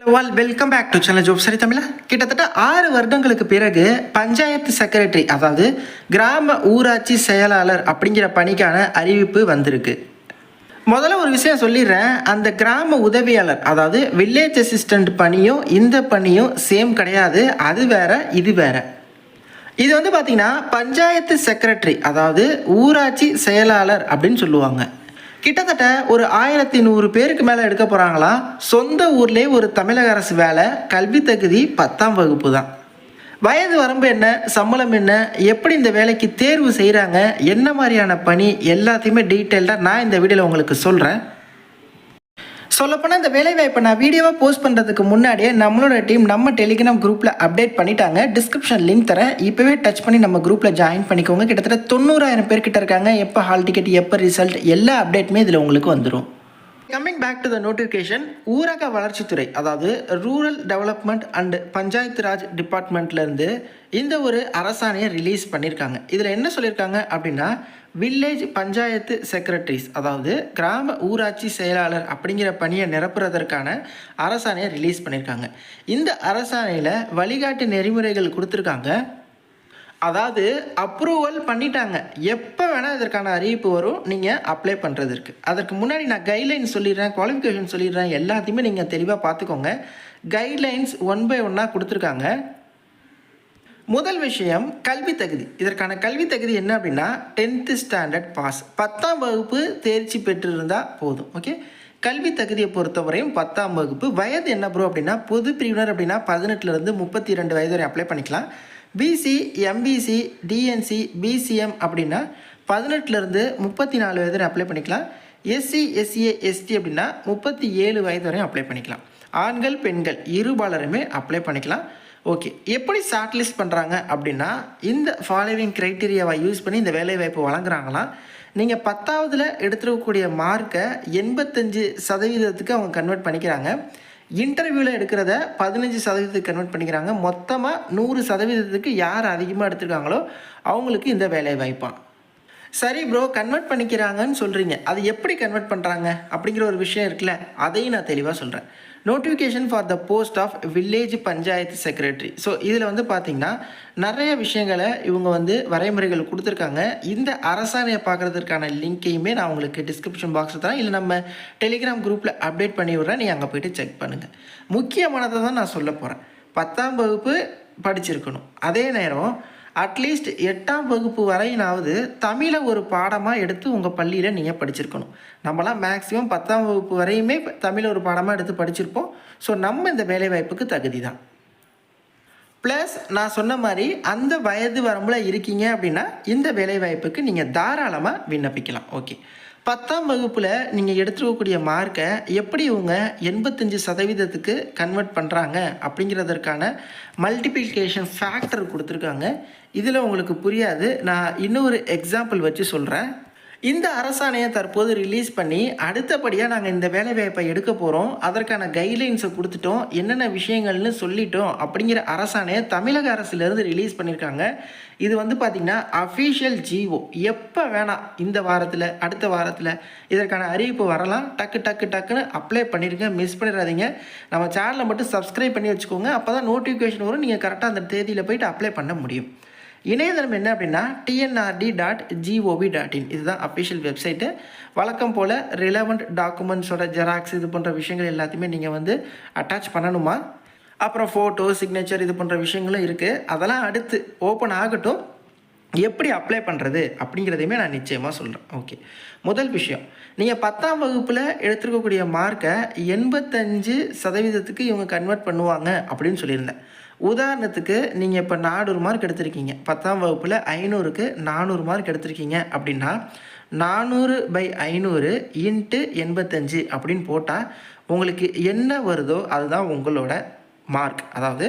Wall welcome back to channel ஜோப் சரி தமிழா கிட்டத்தட்ட ஆறு வருடங்களுக்கு பிறகு பஞ்சாயத்து செக்ரட்டரி அதாவது கிராம ஊராட்சி செயலாளர் அப்படிங்கிற பணிக்கான அறிவிப்பு வந்திருக்கு. முதல்ல ஒரு விஷயம் சொல்லிடுறேன். அந்த கிராம உதவியாளர் அதாவது வில்லேஜ் அசிஸ்டண்ட் பணியும் இந்த பணியும் சேம் கிடையாது. அது வேற இது வேற. இது வந்து பார்த்திங்கன்னா பஞ்சாயத்து செக்ரட்டரி அதாவது ஊராட்சி செயலாளர் அப்படின்னு சொல்லுவாங்க. கிட்டத்தட்ட ஒரு ஆயிரத்தி நூறு பேருக்கு மேலே எடுக்க போகிறாங்களாம் சொந்த ஊர்லேயே ஒரு தமிழக அரசு வேலை கல்வி தகுதி பத்தாம் வகுப்பு தான். வயது வரம்பு என்ன சம்பளம் என்ன எப்படி இந்த வேலைக்கு தேர்வு செய்கிறாங்க என்ன மாதிரியான பணி எல்லாத்தையுமே டீட்டெயில்டாக நான் இந்த வீடியோவில் உங்களுக்கு சொல்கிறேன் சொல்லப்போனால் இந்த வேலைவாய்ப்பை நான் வீடியோவாக போஸ்ட் பண்ணுறதுக்கு முன்னாடியே நம்மளோட டீம் நம்ம டெலிகிராம் குரூப்பில் அப்டேட் பண்ணிட்டாங்க. டிஸ்கிரிப்ஷன் லிங்க் தரேன். இப்போவே டச் பண்ணி நம்ம குரூப்பில் ஜாயின் பண்ணிக்கோங்க. கிட்டத்தட்ட தொண்ணூறாயிரம் பேர்கிட்ட இருக்காங்க. எப்போ ஹால் டிக்கெட் எப்போ ரிசல்ட் எல்லா அப்டேட்டுமே இதில் உங்களுக்கு வந்துடும் coming back to the notification ஊரக வளர்ச்சித்துறை அதாவது rural development and panchayat Raj டிபார்ட்மெண்ட்லேருந்து இந்த ஒரு அரசாணையை ரிலீஸ் பண்ணியிருக்காங்க இதில் என்ன சொல்லியிருக்காங்க அப்படின்னா வில்லேஜ் பஞ்சாயத்து செக்ரட்டரிஸ் அதாவது கிராம ஊராட்சி செயலாளர் அப்படிங்கிற பணியை நிரப்புறதற்கான அரசாணையை ரிலீஸ் பண்ணியிருக்காங்க இந்த அரசாணையில் வழிகாட்டு நெறிமுறைகள் கொடுத்துருக்காங்க. அதாவது அப்ரூவல் பண்ணிட்டாங்க. எப்போ வேணால் இதற்கான அறிவிப்பு வரும் நீங்கள் அப்ளை பண்ணுறதுக்கு அதற்கு முன்னாடி நான் கைட்லைன்ஸ் சொல்லிடுறேன் குவாலிஃபிகேஷன் சொல்லிடுறேன் எல்லாத்தையுமே நீங்கள் தெளிவாக பார்த்துக்கோங்க. கைட்லைன்ஸ் ஒன் பை ஒன்னாக கொடுத்துருக்காங்க. முதல் விஷயம் கல்வி தகுதி. இதற்கான கல்வி தகுதி என்ன அப்படின்னா டென்த்து ஸ்டாண்டர்ட் பாஸ் பத்தாம் வகுப்பு தேர்ச்சி பெற்றிருந்தால் போதும் ஓகே கல்வி தகுதியை பொறுத்தவரையும் பத்தாம் வகுப்பு. வயது என்ன ப்ரோ அப்படின்னா பொது பிரிவினர் அப்படின்னா பதினெட்டுலேருந்து முப்பத்தி ரெண்டு வயது வரை அப்ளை பண்ணிக்கலாம். பிசி எம்பிசி டிஎன்சி பிசிஎம் அப்படின்னா பதினெட்டுலேருந்து முப்பத்தி நாலு வயது வரை அப்ளை பண்ணிக்கலாம். எஸ்சி எஸ்சிஏ எஸ்டி அப்படின்னா முப்பத்தி ஏழு வயது வரையும் அப்ளை பண்ணிக்கலாம். ஆண்கள் பெண்கள் இருபாலருமே அப்ளை பண்ணிக்கலாம். ஓகே எப்படி ஷார்ட் லிஸ்ட் பண்ணுறாங்க அப்படின்னா இந்த ஃபாலோவிங் க்ரைட்டீரியாவை யூஸ் பண்ணி இந்த வேலைவாய்ப்பு வழங்குறாங்களாம். நீங்கள் பத்தாவதில் எடுத்துருக்கக்கூடிய மார்க்கை எண்பத்தஞ்சு சதவீதத்துக்கு அவங்க கன்வெர்ட் பண்ணிக்கிறாங்க. இன்டர்வியூவில் எடுக்கிறத பதினஞ்சு சதவீதத்துக்கு கன்வெர்ட் பண்ணிக்கிறாங்க. மொத்தமாக நூறு சதவீதத்துக்கு யார் அதிகமாக எடுத்துருக்காங்களோ அவங்களுக்கு இந்த வேலை வாய்ப்பான் சரி ப்ரோ கன்வெர்ட் பண்ணிக்கிறாங்கன்னு சொல்கிறீங்க அது எப்படி கன்வெர்ட் பண்ணுறாங்க அப்படிங்கிற ஒரு விஷயம் இருக்குல்ல. அதையும் நான் தெளிவாக சொல்கிறேன் notification for the post of village panchayat secretary so இதில் வந்து பார்த்திங்கன்னா நிறைய விஷயங்களை இவங்க வந்து வரைமுறைகள் கொடுத்துருக்காங்க. இந்த அரசாணையை பார்க்குறதுக்கான லிங்க்கையுமே நான் உங்களுக்கு டிஸ்கிரிப்ஷன் பாக்ஸ் தரேன். இல்லை நம்ம டெலிகிராம் குரூப்பில் அப்டேட் பண்ணி விட்றேன். நீங்கள் அங்கே போயிட்டு செக் பண்ணுங்கள் முக்கியமானதை தான் நான் சொல்ல போகிறேன் பத்தாம் வகுப்பு படிச்சிருக்கணும். அதே நேரம் அட்லீஸ்ட் எட்டாம் வகுப்பு வரையினாவது தமிழை ஒரு பாடமாக எடுத்து உங்கள் பள்ளியில் நீங்கள் படிச்சிருக்கணும். நம்மளாம் மேக்ஸிமம் பத்தாம் வகுப்பு வரையுமே தமிழை ஒரு பாடமாக எடுத்து படிச்சிருப்போம். ஸோ நம்ம இந்த வேலைவாய்ப்புக்கு தகுதி தான் ப்ளஸ் நான் சொன்ன மாதிரி அந்த வயது வரம்பில் இருக்கீங்க அப்படின்னா இந்த வேலைவாய்ப்புக்கு நீங்கள் தாராளமாக விண்ணப்பிக்கலாம். ஓகே பத்தாம் வகுப்பில் நீங்கள் எடுத்துக்கக்கூடிய மார்க்கை எப்படி இவங்க எண்பத்தஞ்சு சதவீதத்துக்கு கன்வெர்ட் பண்ணுறாங்க அப்படிங்கிறதற்கான மல்டிப்ளிகேஷன் ஃபேக்டர் கொடுத்துருக்காங்க. இதில் உங்களுக்கு புரியாது. நான் இன்னொரு எக்ஸாம்பிள் வச்சு சொல்கிறேன் இந்த அரசாணையை தற்போது ரிலீஸ் பண்ணி அடுத்தபடியாக நாங்கள் இந்த வேலைவாய்ப்பை எடுக்க போகிறோம் அதற்கான கைட்லைன்ஸை கொடுத்துட்டோம். என்னென்ன விஷயங்கள்னு சொல்லிட்டோம் அப்படிங்கிற அரசாணையை தமிழக அரசுலேருந்து ரிலீஸ் பண்ணியிருக்காங்க. இது வந்து பார்த்திங்கன்னா அஃபீஷியல் ஜிஓ எப்போ வேணாம் இந்த வாரத்தில் அடுத்த வாரத்தில் இதற்கான அறிவிப்பு வரலாம். டக்கு டக்கு டக்குன்னு அப்ளை பண்ணிடுங்க மிஸ் பண்ணிடாதீங்க. நம்ம சேனலை மட்டும் சப்ஸ்கிரைப் பண்ணி வச்சுக்கோங்க. அப்போ தான் நோட்டிஃபிகேஷன் வரும் நீங்கள் கரெக்டாக அந்த தேதியில் போயிட்டு அப்ளை பண்ண முடியும். இணையதளம் என்ன அப்படின்னா TNRD dot gov dot in இதுதான் அஃபிஷியல் வெப்சைட்டு வழக்கம் போல் ரிலவெண்ட் டாக்குமெண்ட்ஸோட ஜெராக்ஸ் இது போன்ற விஷயங்கள் எல்லாத்தையுமே நீங்கள் வந்து அட்டாச் பண்ணணுமா? அப்புறம் ஃபோட்டோ சிக்னேச்சர் இது போன்ற விஷயங்களும் இருக்குது அதெல்லாம் அடுத்து ஓப்பன் ஆகட்டும். எப்படி அப்ளை பண்ணுறது அப்படிங்கிறதையுமே நான் நிச்சயமாக சொல்கிறேன் ஓகே முதல் விஷயம் நீங்கள் பத்தாம் வகுப்பில் எடுத்துருக்கக்கூடிய மார்க்கை எண்பத்தஞ்சு சதவீதத்துக்கு இவங்க கன்வெர்ட் பண்ணுவாங்க அப்படின்னு சொல்லியிருந்தேன். உதாரணத்துக்கு நீங்கள் இப்போ நானூறு மார்க் எடுத்திருக்கீங்க. பத்தாம் வகுப்பில் ஐநூறுக்கு நானூறு மார்க் எடுத்திருக்கீங்க அப்படின்னா நானூறு பை ஐநூறு இன்ட்டு எண்பத்தஞ்சு அப்படின்னு போட்டால் உங்களுக்கு என்ன வருதோ அதுதான் உங்களோட மார்க் அதாவது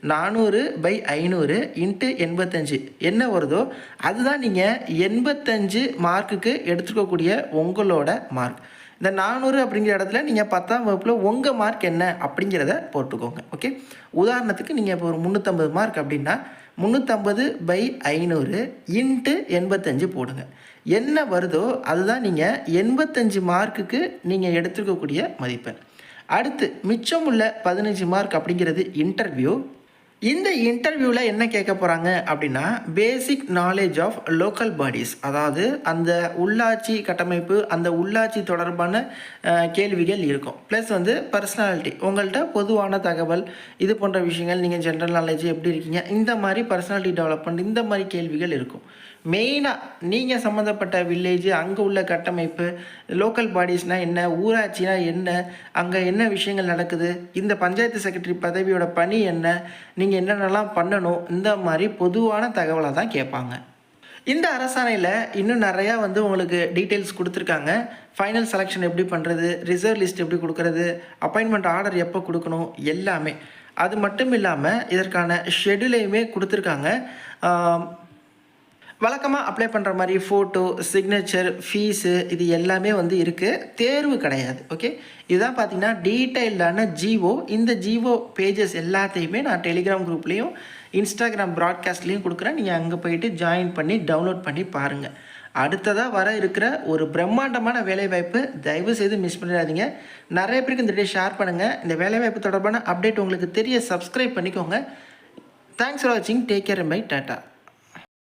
நானூறு பை ஐநூறு இன்ட்டு எண்பத்தஞ்சு. என்ன வருதோ அதுதான் நீங்கள் எண்பத்தஞ்சு மார்க்குக்கு எடுத்துக்கக்கூடிய உங்களோட மார்க் இந்த நானூறு அப்படிங்கிற இடத்துல நீங்கள் பத்தாம் வகுப்பில் உங்கள் மார்க் என்ன அப்படிங்கிறத போட்டுக்கோங்க ஓகே உதாரணத்துக்கு நீங்கள் இப்போ ஒரு முந்நூற்றம்பது மார்க் அப்படின்னா முந்நூற்றம்பது பை ஐநூறு இன்ட்டு எண்பத்தஞ்சு போடுங்க. என்ன வருதோ அதுதான் நீங்கள் எண்பத்தஞ்சு மார்க்குக்கு நீங்கள் எடுத்துக்கக்கூடிய மதிப்பெண். அடுத்து மிச்சம் உள்ள பதினஞ்சு மார்க் அப்படிங்கிறது இன்டர்வியூ இந்த இன்டர்வியூவில் என்ன கேட்க போகிறாங்க அப்படின்னா basic knowledge of local bodies அதாவது அந்த உள்ளாட்சி கட்டமைப்பு அந்த உள்ளாட்சி தொடர்பான கேள்விகள் இருக்கும். ப்ளஸ் வந்து பர்சனாலிட்டி உங்கள்கிட்ட பொதுவான தகவல் இது போன்ற விஷயங்கள் நீங்கள் ஜென்ரல் நாலேஜ் எப்படி இருக்கீங்க இந்த மாதிரி பர்சனாலிட்டி டெவலப்மெண்ட் இந்த மாதிரி கேள்விகள் இருக்கும். மெயினாக நீங்கள் சம்மந்தப்பட்ட வில்லேஜ் அங்கே உள்ள கட்டமைப்பு லோக்கல் பாடிஸ்னால் என்ன ஊராட்சினா என்ன அங்கே என்ன விஷயங்கள் நடக்குது இந்த பஞ்சாயத்து செக்ரட்டரி பதவியோட பணி என்ன நீங்கள் என்னென்னலாம் பண்ணணும் இந்த மாதிரி பொதுவான தகவலை தான் கேட்பாங்க. இந்த அரசாணையில் இன்னும் நிறையா வந்து உங்களுக்கு டீட்டெயில்ஸ் கொடுத்துருக்காங்க. ஃபைனல் செலெக்ஷன் எப்படி பண்ணுறது ரிசர்வ் லிஸ்ட் எப்படி கொடுக்கறது அப்பாயின்மெண்ட் ஆர்டர் எப்போ கொடுக்கணும் எல்லாமே. அது மட்டும் இல்லாமல் இதற்கான ஷெடியூலையுமே கொடுத்துருக்காங்க. வழக்கமாக அப்ளை பண்ணுற மாதிரி ஃபோட்டோ சிக்னேச்சர் ஃபீஸு இது எல்லாமே வந்து இருக்குது தேர்வு கிடையாது ஓகே இதுதான் பார்த்தீங்கன்னா டீட்டெயில்டான ஜிஓ இந்த ஜிஓ பேஜஸ் எல்லாத்தையுமே நான் டெலிகிராம் குரூப்லேயும் இன்ஸ்டாகிராம் ப்ராட்காஸ்ட்லேயும் கொடுக்குறேன். நீங்கள் அங்கே போயிட்டு ஜாயின் பண்ணி டவுன்லோட் பண்ணி பாருங்கள் அடுத்ததாக வர இருக்கிற ஒரு பிரம்மாண்டமான வேலைவாய்ப்பு தயவு செய்து மிஸ் பண்ணிடாதீங்க. நிறைய பேருக்கு இந்த வீடியோ ஷேர் பண்ணுங்கள் இந்த வேலைவாய்ப்பு தொடர்பான அப்டேட் உங்களுக்கு தெரிய சப்ஸ்கிரைப் பண்ணிக்கோங்க. தேங்க்ஸ் ஃபார் வாட்சிங் டேக் கேர் பை டாட்டா